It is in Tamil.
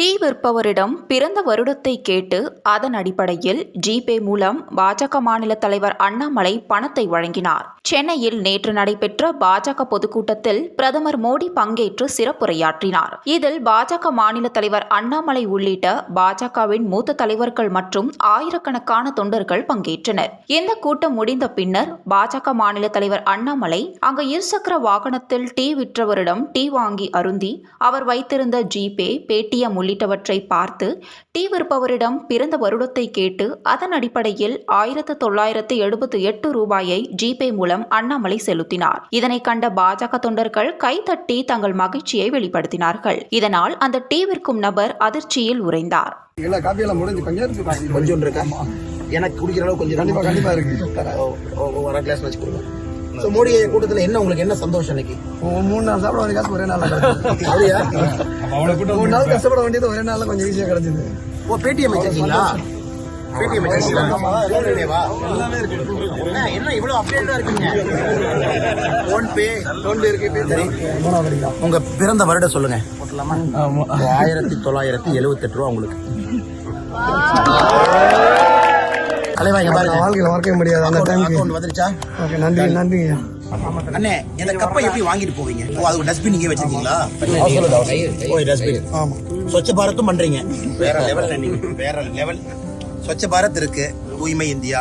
டீ விற்பவரிடம் பிறந்த வருடத்தை கேட்டு அதன் அடிப்படையில் ஜிபே மூலம் பாஜக மாநில தலைவர் அண்ணாமலை பணத்தை வழங்கினார். சென்னையில் நேற்று நடைபெற்ற பாஜக பொதுக்கூட்டத்தில் பிரதமர் மோடி பங்கேற்று சிறப்புரையாற்றினார். இதில் பாஜக மாநில தலைவர் அண்ணாமலை உள்ளிட்ட பாஜகவின் மூத்த தலைவர்கள் மற்றும் ஆயிரக்கணக்கான தொண்டர்கள் பங்கேற்றனர். இந்த கூட்டம் முடிந்த பின்னர் பாஜக மாநில தலைவர் அண்ணாமலை அங்கு இருசக்கர வாகனத்தில் டீ விற்றவரிடம் டீ வாங்கி அருந்தி அவர் வைத்திருந்த ஜிபே பேடிஎம் உள்ளிட்டவற்றை பார்த்து டீ விற்பவரிடம் பிறந்த வருடத்தை கேட்டு அதன் அடிப்படையில் ஆயிரத்து தொள்ளாயிரத்து எழுபத்து எட்டு ரூபாயை ஜிபே மூலம் அண்ணாமலை செலுத்தினார். இதனை கண்ட பாஜக தொண்டர்கள் கைதட்டி தங்கள் மகிழ்ச்சியை வெளிப்படுத்தினார்கள். இதனால் அந்த டீ விற்கும் நபர் அதிர்ச்சியில் உறைந்தார். எனக்கு குடிக்கிற அளவு கொஞ்சம் கண்டிப்பா கண்டிப்பா இருக்கு. அரை கிளாஸ் வச்சு கொடுங்க. ஸோ மோடி கூட்டத்தில் என்ன உங்களுக்கு என்ன சந்தோஷம் இன்னைக்கு? மூணு நாள் சாப்பிட வேண்டிய காசு ஒரே நாள் அப்படியா? மூணு நாள் கஷ்டப்பட வேண்டியது ஒரே நாள்ல கொஞ்சம் ஈஸியா கிடைச்சது. ஓ பேடிஎம் வச்சிருக்கீங்களா? பேடிஎம் வச்சிருக்கீங்களா? என்ன இவ்வளவு அப்டேட்டா இருக்கீங்க? ஃபோன்பே டோன்ல இருக்கு பேசி மூணாவது அடிக்கலாம் உங்க பிறந்த வருடம் சொல்லுங்க. ஆயிரத்தி தொள்ளாயிரத்தி எழுவத்தெட்டு ரூபா உங்களுக்கு. தலைவா இங்க பாருங்க வாழ்க்கையில மறக்கவே முடியாது. அந்த டைம்க்கு வந்துருச்சா? ஓகே நன்றி நன்றிங்க. அண்ணே இந்த கப்பை எப்படி வாங்கிட்டு போவீங்க? ஓ அது டஸ்ட்பின் இங்கே வச்சிருக்கீங்களா? ஓ டஸ்ட்பின் ஆமா. ஸ்வச்ச பாரத்தும் பண்றீங்க. வேற நீங்க வேற லெவல் ஸ்வச்ச பாரத் இருக்கு. தூய்மை இந்தியா.